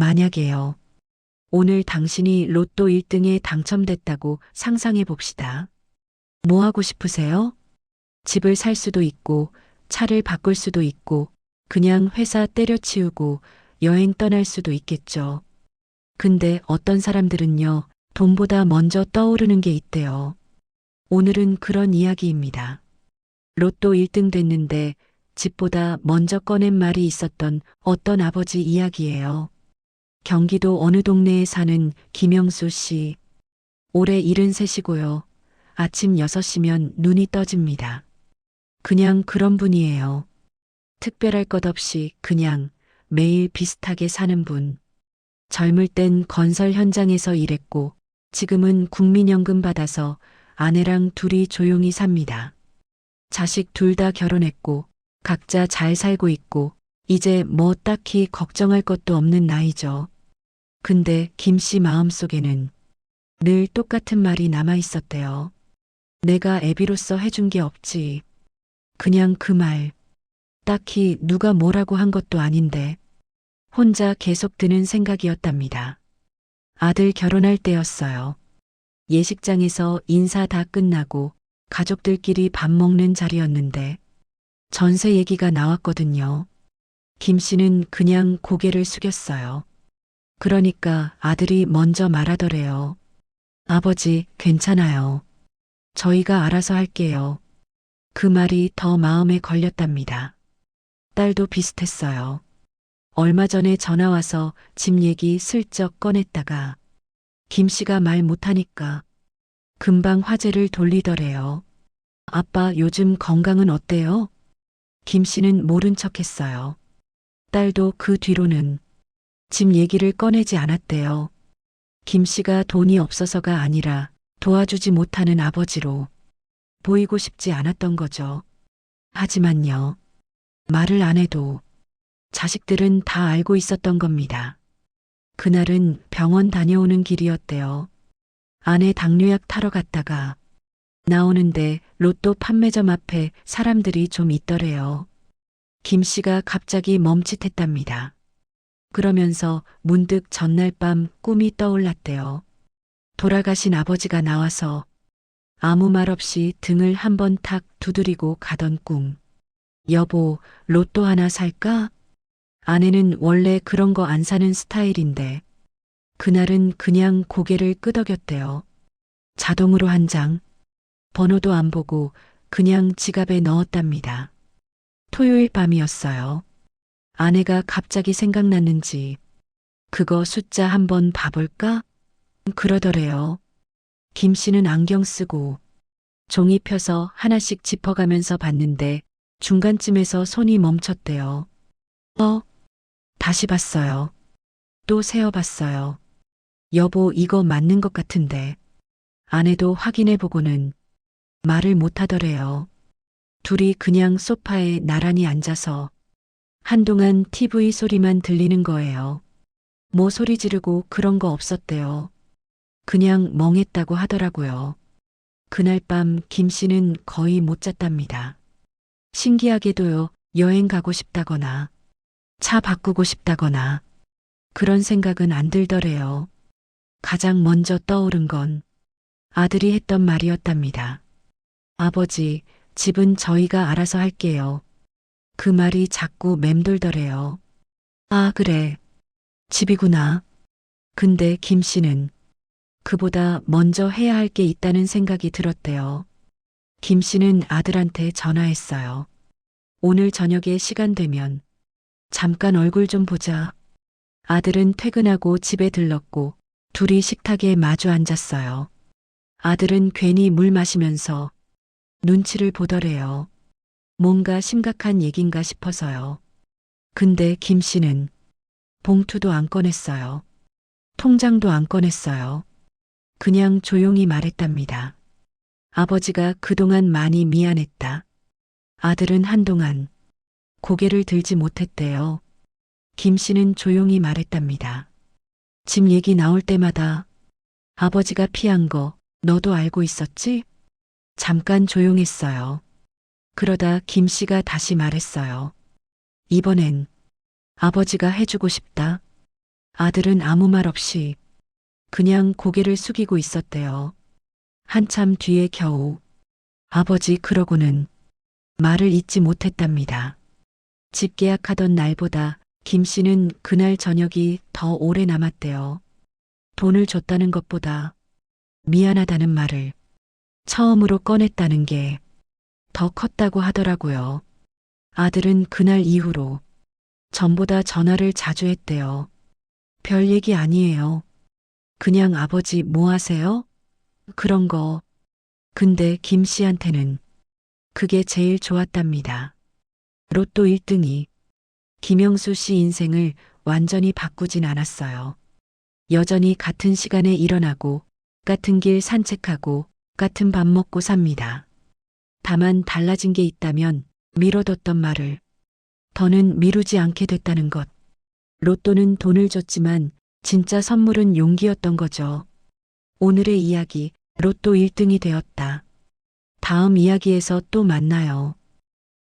만약에요. 오늘 당신이 로또 1등에 당첨됐다고 상상해 봅시다. 뭐 하고 싶으세요? 집을 살 수도 있고, 차를 바꿀 수도 있고, 그냥 회사 때려치우고 여행 떠날 수도 있겠죠. 근데 어떤 사람들은요, 돈보다 먼저 떠오르는 게 있대요. 오늘은 그런 이야기입니다. 로또 1등 됐는데 집보다 먼저 꺼낸 말이 있었던 어떤 아버지 이야기예요. 경기도 어느 동네에 사는 김영수 씨. 올해 73이고요. 아침 6시면 눈이 떠집니다. 그냥 그런 분이에요. 특별할 것 없이 그냥 매일 비슷하게 사는 분. 젊을 땐 건설 현장에서 일했고 지금은 국민연금 받아서 아내랑 둘이 조용히 삽니다. 자식 둘 다 결혼했고 각자 잘 살고 있고 이제 뭐 딱히 걱정할 것도 없는 나이죠. 근데 김 씨 마음속에는 늘 똑같은 말이 남아 있었대요. 내가 애비로서 해준 게 없지. 그냥 그 말. 딱히 누가 뭐라고 한 것도 아닌데 혼자 계속 드는 생각이었답니다. 아들 결혼할 때였어요. 예식장에서 인사 다 끝나고 가족들끼리 밥 먹는 자리였는데 전세 얘기가 나왔거든요. 김 씨는 그냥 고개를 숙였어요. 그러니까 아들이 먼저 말하더래요. 아버지, 괜찮아요. 저희가 알아서 할게요. 그 말이 더 마음에 걸렸답니다. 딸도 비슷했어요. 얼마 전에 전화 와서 집 얘기 슬쩍 꺼냈다가 김 씨가 말 못하니까 금방 화제를 돌리더래요. 아빠 요즘 건강은 어때요? 김 씨는 모른 척 했어요. 딸도 그 뒤로는 집 얘기를 꺼내지 않았대요. 김 씨가 돈이 없어서가 아니라 도와주지 못하는 아버지로 보이고 싶지 않았던 거죠. 하지만요. 말을 안 해도 자식들은 다 알고 있었던 겁니다. 그날은 병원 다녀오는 길이었대요. 아내 당뇨약 타러 갔다가 나오는데 로또 판매점 앞에 사람들이 좀 있더래요. 김 씨가 갑자기 멈칫했답니다. 그러면서 문득 전날 밤 꿈이 떠올랐대요. 돌아가신 아버지가 나와서 아무 말 없이 등을 한번 탁 두드리고 가던 꿈. 여보, 로또 하나 살까? 아내는 원래 그런 거 안 사는 스타일인데, 그날은 그냥 고개를 끄덕였대요. 자동으로 한 장, 번호도 안 보고 그냥 지갑에 넣었답니다. 토요일 밤이었어요. 아내가 갑자기 생각났는지, 그거 숫자 한번 봐볼까? 그러더래요. 김 씨는 안경 쓰고 종이 펴서 하나씩 짚어가면서 봤는데 중간쯤에서 손이 멈췄대요. 어? 다시 봤어요. 또 세어봤어요. 여보, 이거 맞는 것 같은데. 아내도 확인해보고는 말을 못하더래요. 둘이 그냥 소파에 나란히 앉아서 한동안 TV 소리만 들리는 거예요. 뭐 소리 지르고 그런 거 없었대요. 그냥 멍했다고 하더라고요. 그날 밤 김 씨는 거의 못 잤답니다. 신기하게도요, 여행 가고 싶다거나, 차 바꾸고 싶다거나, 그런 생각은 안 들더래요. 가장 먼저 떠오른 건 아들이 했던 말이었답니다. 아버지, 집은 저희가 알아서 할게요. 그 말이 자꾸 맴돌더래요. 아, 그래. 집이구나. 근데 김 씨는 그보다 먼저 해야 할 게 있다는 생각이 들었대요. 김 씨는 아들한테 전화했어요. 오늘 저녁에 시간 되면 잠깐 얼굴 좀 보자. 아들은 퇴근하고 집에 들렀고 둘이 식탁에 마주 앉았어요. 아들은 괜히 물 마시면서 눈치를 보더래요. 뭔가 심각한 얘긴가 싶어서요. 근데 김 씨는 봉투도 안 꺼냈어요. 통장도 안 꺼냈어요. 그냥 조용히 말했답니다. 아버지가 그동안 많이 미안했다. 아들은 한동안 고개를 들지 못했대요. 김 씨는 조용히 말했답니다. 집 얘기 나올 때마다 아버지가 피한 거 너도 알고 있었지? 잠깐 조용했어요. 그러다 김 씨가 다시 말했어요. 이번엔 아버지가 해주고 싶다. 아들은 아무 말 없이 그냥 고개를 숙이고 있었대요. 한참 뒤에 겨우 아버지 그러고는 말을 잇지 못했답니다. 집 계약하던 날보다 김 씨는 그날 저녁이 더 오래 남았대요. 돈을 줬다는 것보다 미안하다는 말을 처음으로 꺼냈다는 게 더 컸다고 하더라고요. 아들은 그날 이후로 전보다 전화를 자주 했대요. 별 얘기 아니에요. 그냥 아버지 뭐 하세요? 그런 거. 근데 김 씨한테는 그게 제일 좋았답니다. 로또 1등이 김영수 씨 인생을 완전히 바꾸진 않았어요. 여전히 같은 시간에 일어나고, 같은 길 산책하고, 같은 밥 먹고 삽니다. 다만 달라진 게 있다면 미뤄뒀던 말을 더는 미루지 않게 됐다는 것. 로또는 돈을 줬지만 진짜 선물은 용기였던 거죠. 오늘의 이야기, 로또 1등이 되었다. 다음 이야기에서 또 만나요.